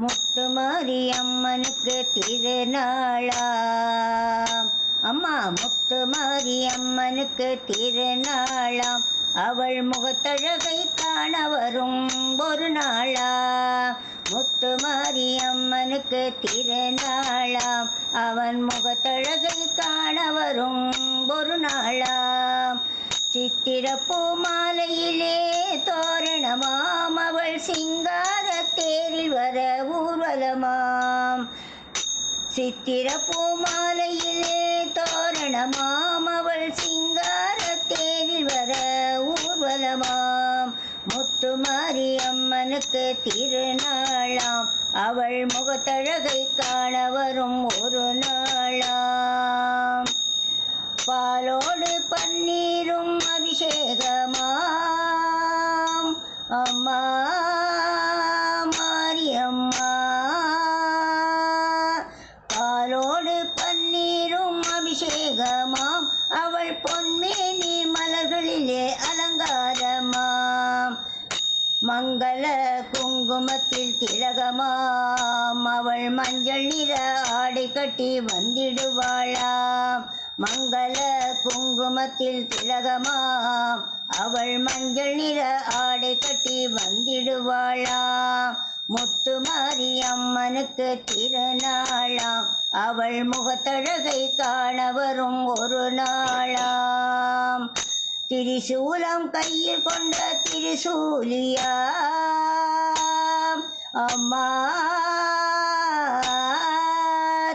முத்துமாரி அம்மனுக்கு திருநாளாம் அம்மா முத்துமாரி அம்மனுக்கு திருநாளாம். அவள் முகத்தழகை காண வரும் ஒரு நாளா. முத்துமாரி அம்மனுக்கு திருநாளாம். அவன் முகத்தழகை காண வரும் ஒரு நாளாம் சித்திரப்பூ மாலையிலே தோரணமாம். அவள் சிங்கார தேரில் வர ஊர்வலமாம். சித்திர பூமாலையிலே தோரணமாம். அவள் சிங்கார தேரில் வர ஊர்வலமாம். முத்துமாரி அம்மனுக்கு திருநாளாம். அவள் முகத்தழகை காண வரும் ஒரு நாளாம். பாலோடு பன்னீரும் அபிஷேகமாம் மங்கள குங்குமத்தில் திலகமாம். அவள் மஞ்சள் நிற ஆடை கட்டி வந்திடுவாளாம். மங்கள குங்குமத்தில் திலகமாம். அவள் மஞ்சள் நிற ஆடை கட்டி வந்திடுவாளாம். முத்துமாரி அம்மனுக்கு திருநாளாம். அவள் முகத்தழகை காண வரும் ஒரு நாளாம். திரிசூலம் கையில் கொண்ட திரிசூலியாம் அம்மா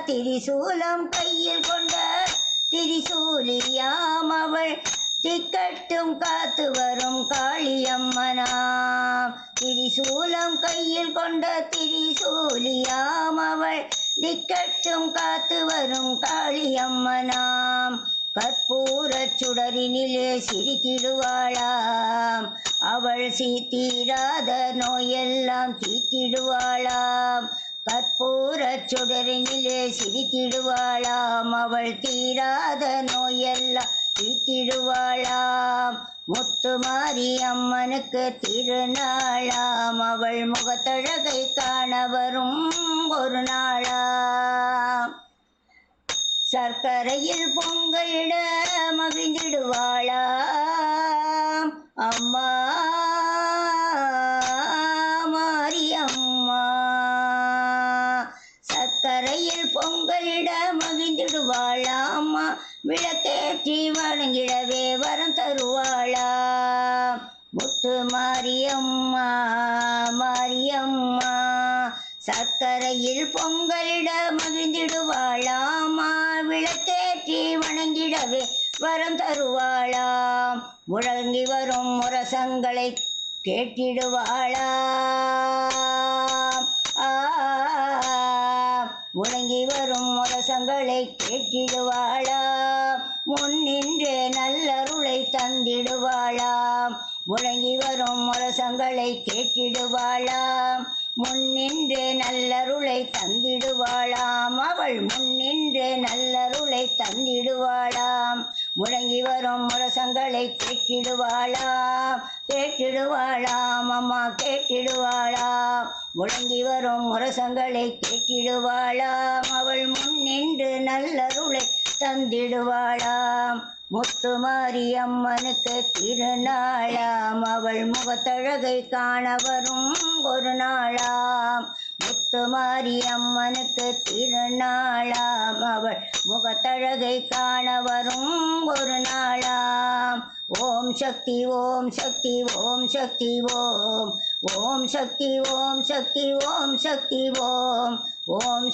திரிசூலம் கையில் கொண்ட திரிசூலியாம் அவள். திக்கட்டும் காத்து வரும் காளியம்மனாம் திரிசூலம் கையில் கொண்ட திரிசூலியாம் அவள். திக்கட்டும் காத்து வரும் காளியம்மனாம். கற்பூர சுடரினிலே சிரித்திடுவாளாம். அவள் சீத்தீராத நோயெல்லாம் தீத்திடுவாளாம் கற்பூர சுடரினிலே சிரித்திடுவாளாம். அவள் தீராத நோயெல்லாம் தீத்திடுவாளாம் முத்து மாறி அம்மனுக்கு திருநாளாம். அவள் முகத்தழகை காண வரும் ஒரு நாளாம். சர்க்கரையில் பொங்கலிட மகிழ்ந்திடுவாளாம். அம்மா மாரியம்மா. சர்க்கரையில் பொங்கலிட மகிழ்ந்திடுவாளாம் விளக்கேற்றி வணங்கிடவே வரம் தருவாளாம். முத்து மாரியம்மா மாரியம்மா. சர்க்கரையில் பொங்கலிட மகிழ்ந்திடுவாளாமா விளக்கேற்றி வணங்கிடவே வரம் தருவாளாம். முழங்கி வரும் முரசங்களை கேட்டிடுவாளாம். முழங்கி வரும் முரசங்களை கேட்டிடுவாளாம். முன்னின்றே நல்லருளை தந்திடுவாளாம். முழங்கி வரும் முரசங்களை கேட்டிடுவாளாம். முன்னின்று நல்லருளை தந்திடுவாளாம். அவள் முன்னின்று நல்லருளை தந்திடுவாளாம். முழங்கி வரும் முரசங்களை கேட்டிடுவாளாம். கேட்டிடுவாளாம் அம்மா கேட்டிடுவாளாம். முழங்கி வரும் முரசங்களை கேட்டிடுவாளாம். அவள் முன்னின்று நல்லருளை தந்திடுவாளாம். முத்துமாரி அம்மனுக்கு திருநாளாம். அவள் முகத்தழகை காண வரும் ஒரு நாளாம். முத்துமாரி அம்மனுக்கு திருநாளாம். அவள் முகத்தழகை காண வரும் ஒரு நாளாம். ஓம் சக்தி ஓம் சக்தி ஓம் சக்தி ஓம். ஓம் சக்தி ஓம் சக்தி ஓம் சக்தி ஓம்.